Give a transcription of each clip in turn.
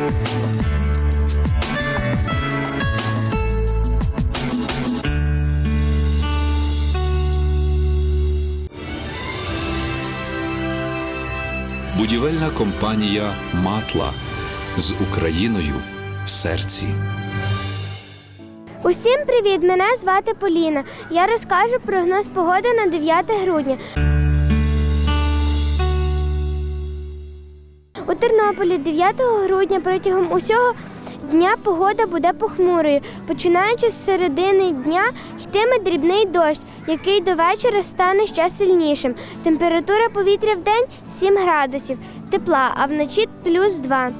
Будівельна компанія Матла з Україною в серці. Усім привіт! Мене звати Поліна. Я розкажу прогноз погоди на 9 грудня. Тернополі 9 грудня протягом усього дня погода буде похмурою. Починаючи з середини дня йтиме дрібний дощ, який до вечора стане ще сильнішим. Температура повітря в день 7 градусів тепла, а вночі плюс 2.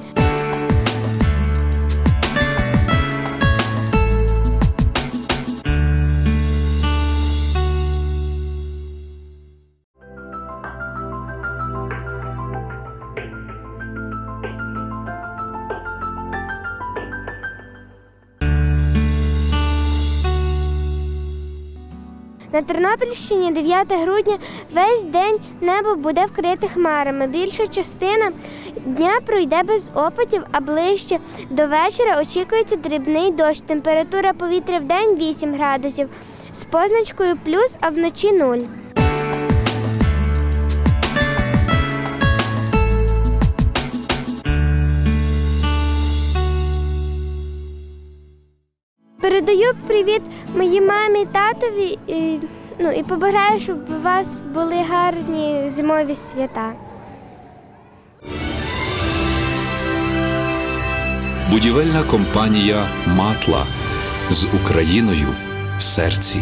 На Тернопільщині 9 грудня весь день небо буде вкрите хмарами. Більша частина дня пройде без опадів, а ближче до вечора очікується дрібний дощ. Температура повітря в день 8 градусів з позначкою плюс, а вночі 0. Передаю привіт моїй мамі, татові. І, ну, і побажаю, щоб у вас були гарні зимові свята. Будівельна компанія Матла з Україною в серці.